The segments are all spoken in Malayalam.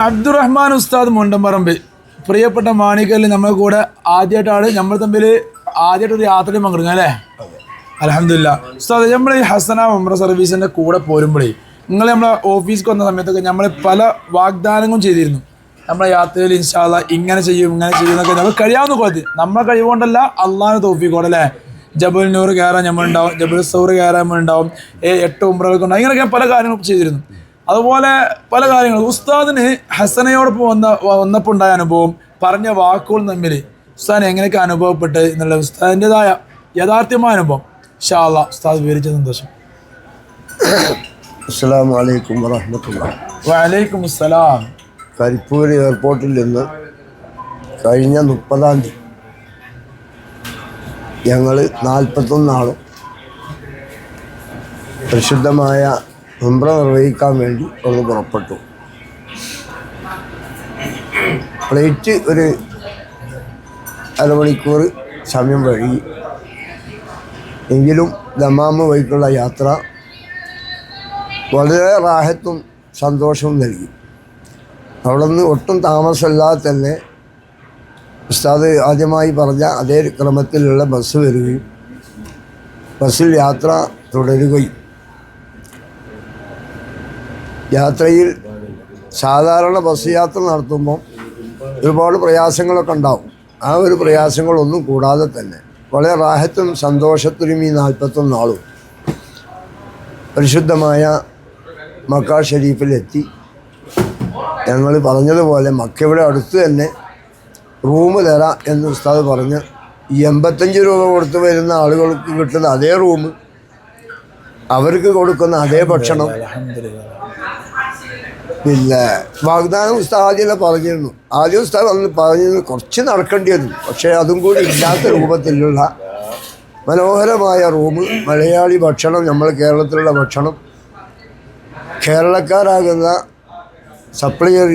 അബ്ദുറഹ്മാൻ ഉസ്താദ് മുണ്ടമ്പറമ്പ് പ്രിയപ്പെട്ട മാണിക്കൽ നമ്മളെ കൂടെ ആദ്യമായിട്ടാണ് നമ്മൾ തമ്മിൽ ആദ്യമായിട്ട് ഒരു പങ്കെടുക്കുക അല്ലേ? അലഹമില്ല ഉസ്താദ് നമ്മൾ ഈ ഹസന ഉമ്ര സർവീസിന്റെ കൂടെ പോരുമ്പോഴേ നിങ്ങൾ നമ്മളെ ഓഫീസിൽ വന്ന സമയത്തൊക്കെ നമ്മൾ പല വാഗ്ദാനങ്ങളും ചെയ്തിരുന്നു. നമ്മളെ യാത്രയിൽ ഇൻഷാല്ല ഇങ്ങനെ ചെയ്യും ഇങ്ങനെ ചെയ്യും എന്നൊക്കെ. നമ്മൾ കഴിയാവുന്ന കൊല്ലത്തിൽ നമ്മളെ കഴിവുകൊണ്ടല്ല അള്ളാഹിനെ തോഫിക്കോടെ അല്ലേ? ജബുൽ നൂർ കയറാൻ നമ്മളുണ്ടാവും ജബൽ സൗർ കയറാൻ നമ്മളുണ്ടാവും എട്ട് ഉമ്രകൾക്കുണ്ടാവും ഇങ്ങനെയൊക്കെ പല കാര്യങ്ങളും ചെയ്തിരുന്നു. അതുപോലെ പല കാര്യങ്ങളും. ഉസ്താദിന് ഹസനയോടൊപ്പം വന്ന വന്നപ്പോൾ ഉണ്ടായ അനുഭവം പറഞ്ഞ വാക്കുകൾ തമ്മിൽ ഉസ്താദിന് എങ്ങനെയൊക്കെ അനുഭവപ്പെട്ട് എന്നുള്ള ഉസ്താദിന്റെതായ യഥാർത്ഥമായ അനുഭവം. ഷാ അല്ലാ ഉസ്താദ് വിവരിച്ച സന്തോഷം. അസ്സാം വലൈക്കും വറഹമത്തുള്ള. വലൈക്കും അസ്സലാം. കരിപ്പൂർ എയർപോർട്ടിൽ നിന്ന് കഴിഞ്ഞ മുപ്പതാം തീയതി ഞങ്ങൾ നാൽപ്പത്തൊന്നാളും പരിശുദ്ധമായ ഉംറ നിർവഹിക്കാൻ വേണ്ടി ഒന്ന് പുറപ്പെട്ടു. പ്ലേറ്റ് ഒരു അരമണിക്കൂർ സമയം വഴി. എങ്കിലും ദമാമ വഴിക്കുള്ള യാത്ര വളരെ റാഹത്തും സന്തോഷവും നൽകി. അവിടെ നിന്ന് ഒട്ടും താമസമില്ലാതെ തന്നെ ഉസ്താദ് ആദ്യമായി പറഞ്ഞ അതേ ക്രമത്തിലുള്ള ബസ് വരികയും ബസ്സിൽ യാത്ര തുടരുകയും യാത്രയിൽ സാധാരണ ബസ് യാത്ര നടത്തുമ്പോൾ ഒരുപാട് പ്രയാസങ്ങളൊക്കെ ഉണ്ടാവും. ആ ഒരു പ്രയാസങ്ങളൊന്നും കൂടാതെ തന്നെ വളരെ റാഹത്തും സന്തോഷത്തിലും ഈ നാൽപ്പത്തൊന്നാളും പരിശുദ്ധമായ മക്ക ഷെരീഫിലെത്തി. ഞങ്ങൾ പറഞ്ഞതുപോലെ മക്കയുടെ അടുത്ത് തന്നെ റൂം തരാം എന്ന് ഉസ്താദ് പറഞ്ഞ് ഈ എൺപത്തഞ്ച് രൂപ കൊടുത്ത് വരുന്ന ആളുകൾക്ക് കിട്ടുന്ന അതേ റൂം അവർക്ക് കൊടുക്കുന്ന അതേ ഭക്ഷണം പിന്നെ വാഗ്ദാനം ഉസ്താദ് ആദ്യം പറഞ്ഞിരുന്നു. ആദ്യം ഉസ്താദ് അന്ന് പറഞ്ഞിരുന്നു കുറച്ച് നടക്കേണ്ടി വരും. പക്ഷേ അതും കൂടി ഇല്ലാത്ത രൂപത്തിലുള്ള മനോഹരമായ റൂം മലയാളി ഭക്ഷണം നമ്മൾ കേരളത്തിലുള്ള ഭക്ഷണം. കേരളക്കാരാകുന്ന സപ്ലയർ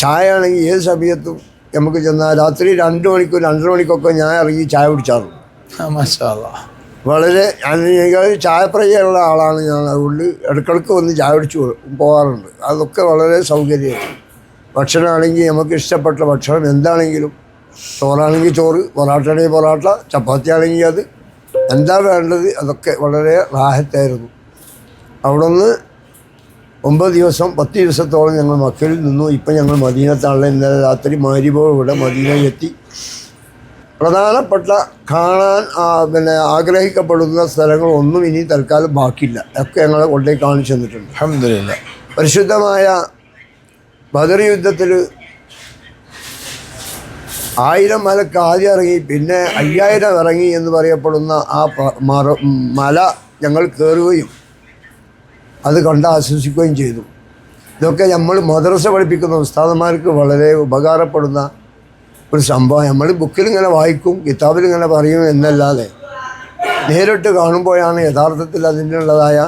ചായ ആണെങ്കിൽ ഏത് സമയത്തും നമുക്ക് ചെന്നാൽ രാത്രി രണ്ട് മണിക്കൂർ രണ്ടര മണിക്കൊക്കെ ഞാൻ ഇറങ്ങി ചായ കുടിച്ചാറുണ്ട്. വളരെ ഞാൻ ചായപ്രിയുള്ള ആളാണ് ഞാൻ. അതുകൊണ്ട് ഇടയ്ക്കിടയ്ക്ക് വന്ന് ചായ പിടിച്ച് പോകാറുണ്ട്. അതൊക്കെ വളരെ സൗകര്യമാണ് ഭക്ഷണമാണെങ്കിൽ നമുക്ക് ഇഷ്ടപ്പെട്ട ഭക്ഷണം എന്താണെങ്കിലും ചോറാണെങ്കിൽ ചോറ് പൊറാട്ട ആണെങ്കിൽ പൊറാട്ട ചപ്പാത്തി ആണെങ്കിൽ അത്. എന്താ വേണ്ടത് അതൊക്കെ വളരെ റാഹത്തായിരുന്നു. അവിടെ നിന്ന് ഒമ്പത് ദിവസം പത്ത് ദിവസത്തോളം ഞങ്ങൾ മക്കളിൽ നിന്നു. ഇപ്പം ഞങ്ങൾ മദീനത്താണല്ലോ. ഇന്നലെ രാത്രി മാരിബോടെ മദീനയിലെത്തി പ്രധാനപ്പെട്ട കാണാൻ പിന്നെ ആഗ്രഹിക്കപ്പെടുന്ന സ്ഥലങ്ങളൊന്നും ഇനി തൽക്കാലം ബാക്കിയില്ല. ഒക്കെ ഞങ്ങളെ കൊണ്ടേ കാണിച്ചു തന്നിട്ടുണ്ട്. അഹമ്മദില്ല പരിശുദ്ധമായ ബദർ യുദ്ധത്തിൽ ആയിരം മലക്ക് ആദ്യം ഇറങ്ങി പിന്നെ അയ്യായിരം ഇറങ്ങി എന്ന് പറയപ്പെടുന്ന ആ മല ഞങ്ങൾ കയറുകയും അത് കണ്ട് ആശ്വസിക്കുകയും ചെയ്തു. ഇതൊക്കെ നമ്മൾ മദ്രസ പഠിപ്പിക്കുന്ന ഉസ്താദന്മാർക്ക് വളരെ ഉപകാരപ്പെടുന്ന ഒരു സംഭവം. നമ്മൾ ബുക്കിൽ ഇങ്ങനെ വായിക്കും കിതാബിൽ ഇങ്ങനെ പറയും എന്നല്ലാതെ. നേരിട്ട് കാണുമ്പോഴാണ് യഥാർത്ഥത്തിൽ അതിനുള്ളതായ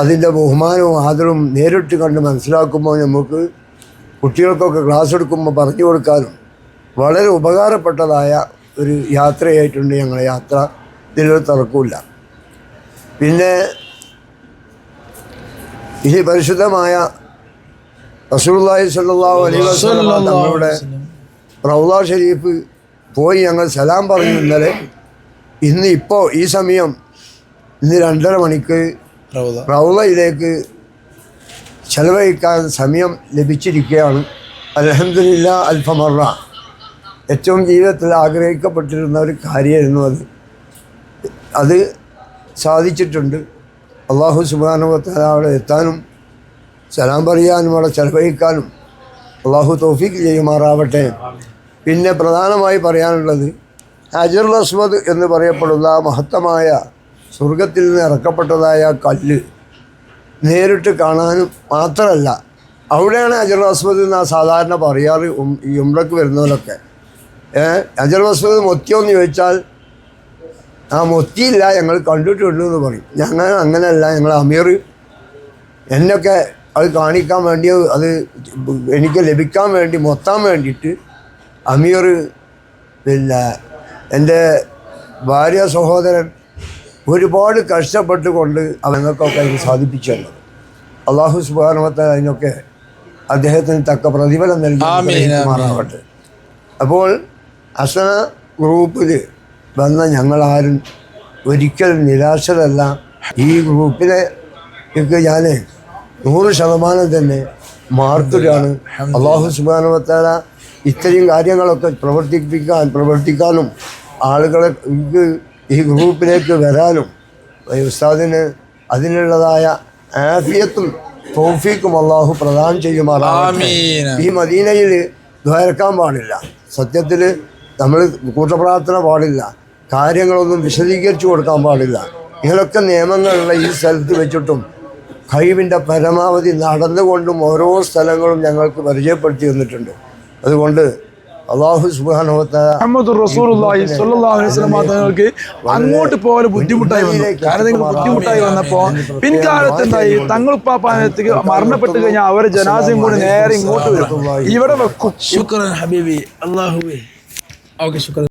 അതിന്റെ ബഹുമാനവും ആദരവും നേരിട്ട് കണ്ട് മനസ്സിലാക്കുമ്പോൾ നമുക്ക് കുട്ടികൾക്കൊക്കെ ക്ലാസ് എടുക്കുമ്പോൾ പറഞ്ഞു കൊടുക്കാനും വളരെ ഉപകാരപ്പെട്ടതായ ഒരു യാത്രയായിട്ടുണ്ട് ഞങ്ങളുടെ യാത്ര. ഇതിലൊരു തർക്കമില്ല പിന്നെ ഇനി പരിശുദ്ധമായ റസൂലുള്ളാഹി സ്വല്ലല്ലാഹു അലൈഹി വസല്ലം തങ്ങളുടെ റൗള ഷരീഫ് പോയി ഞങ്ങൾ സലാം പറഞ്ഞു ഇന്നലെ. ഇന്ന് ഇപ്പോൾ ഈ സമയം ഇന്ന് രണ്ടര മണിക്ക് റൗദ. റൗളയിലേക്ക് ചെലവഴിക്കാൻ സമയം ലഭിച്ചിരിക്കുകയാണ്. അലഹമില്ല അൽഫമറ ഏറ്റവും ജീവിതത്തിൽ ആഗ്രഹിക്കപ്പെട്ടിരുന്ന ഒരു കാര്യമായിരുന്നു അത്. അത് സാധിച്ചിട്ടുണ്ട്. അള്ളാഹു സുബാനുവത്തല അവിടെ എത്താനും സലാം പറയാനും അവിടെ ചെലവഴിക്കാനും അള്ളാഹു തോഫീക്ക് ചെയ്യുമാറാവട്ടെ. പിന്നെ പ്രധാനമായി പറയാനുള്ളത് അജർ അസ്മദ് എന്ന് പറയപ്പെടുന്ന മഹത്തമായ സ്വർഗത്തിൽ നിന്ന് ഇറക്കപ്പെട്ടതായ കല്ല് നേരിട്ട് കാണാനും മാത്രമല്ല അവിടെയാണ് അജർ അസ്വദ് എന്ന് സാധാരണ പറയാറ് ഈ ഉംറക്ക് വരുന്നവരൊക്കെ. അജർ അസ്മദ് മൊത്തിയോന്ന് ചോദിച്ചാൽ ആ മൊത്തിയില്ല ഞങ്ങൾ കണ്ടിട്ടുണ്ട് എന്ന് പറയും. ഞങ്ങൾ അങ്ങനെയല്ല ഞങ്ങൾ അമീർ. എന്നൊക്കെ അത് കാണിക്കാൻ വേണ്ടി അത് എനിക്ക് ലഭിക്കാൻ വേണ്ടി മൊത്താൻ വേണ്ടിയിട്ട് അമീർ പിന്നെ എന്റെ ഭാര്യ സഹോദരൻ ഒരുപാട് കഷ്ടപ്പെട്ടുകൊണ്ട് അവനൊക്കെ അതിന് സാധിപ്പിച്ചു തന്നത്. അള്ളാഹു സുബാനുവത്താൽ അതിനൊക്കെ അദ്ദേഹത്തിന് തക്ക പ്രതിഫലം നൽകി അപ്പോൾ അസന ഗ്രൂപ്പിൽ വന്ന ഞങ്ങളാരും ഒരിക്കലും നിരാശരല്ല. ഈ ഗ്രൂപ്പിനെ ഞാൻ നൂറ് ശതമാനം തന്നെ മാർക്കിലാണ് അള്ളാഹു സുബാനുവത്താല ഇത്രയും കാര്യങ്ങളൊക്കെ പ്രവർത്തിപ്പിക്കാൻ പ്രവർത്തിക്കാനും ആളുകളെ ഈ ഗ്രൂപ്പിലേക്ക് വരാനും ഉസ്താദിന് അതിനുള്ളതായ ആഫിയത്തും തോഫീക്കും അള്ളാഹു പ്രദാനം ചെയ്യുമാറാണ്. ഈ മദീനയിൽ ദ്വാരക്കാൻ പാടില്ല. സത്യത്തിൽ നമ്മൾ കൂട്ടപ്രാർത്ഥന പാടില്ല. കാര്യങ്ങളൊന്നും വിശദീകരിച്ചു കൊടുക്കാൻ പാടില്ല. ഇങ്ങനൊക്കെ നിയമങ്ങളുള്ള ഈ സ്ഥലത്ത് വെച്ചിട്ടും കഴിവിന്റെ പരമാവധി നടന്നുകൊണ്ടും ഓരോ സ്ഥലങ്ങളും ഞങ്ങൾക്ക് പരിചയപ്പെടുത്തി തന്നിട്ടുണ്ട്. അതുകൊണ്ട് അള്ളാഹു തങ്ങൾക്ക് അങ്ങോട്ട് പോകാൻ ബുദ്ധിമുട്ടായി വന്നു. കാരണം നിങ്ങൾ ബുദ്ധിമുട്ടായി വന്നപ്പോ പിൻകാലത്ത് എന്തായി? തങ്ങൾ പാപ്പാനത്തേക്ക് മരണപ്പെട്ട് കഴിഞ്ഞാൽ അവരെ ജനാസയും കൂടി നേരെ ഇങ്ങോട്ട് വരും. ഇവിടെ വെക്കും. ഹബീബി അള്ളാഹുവേ ഓക്കെ ശുക്രൻ.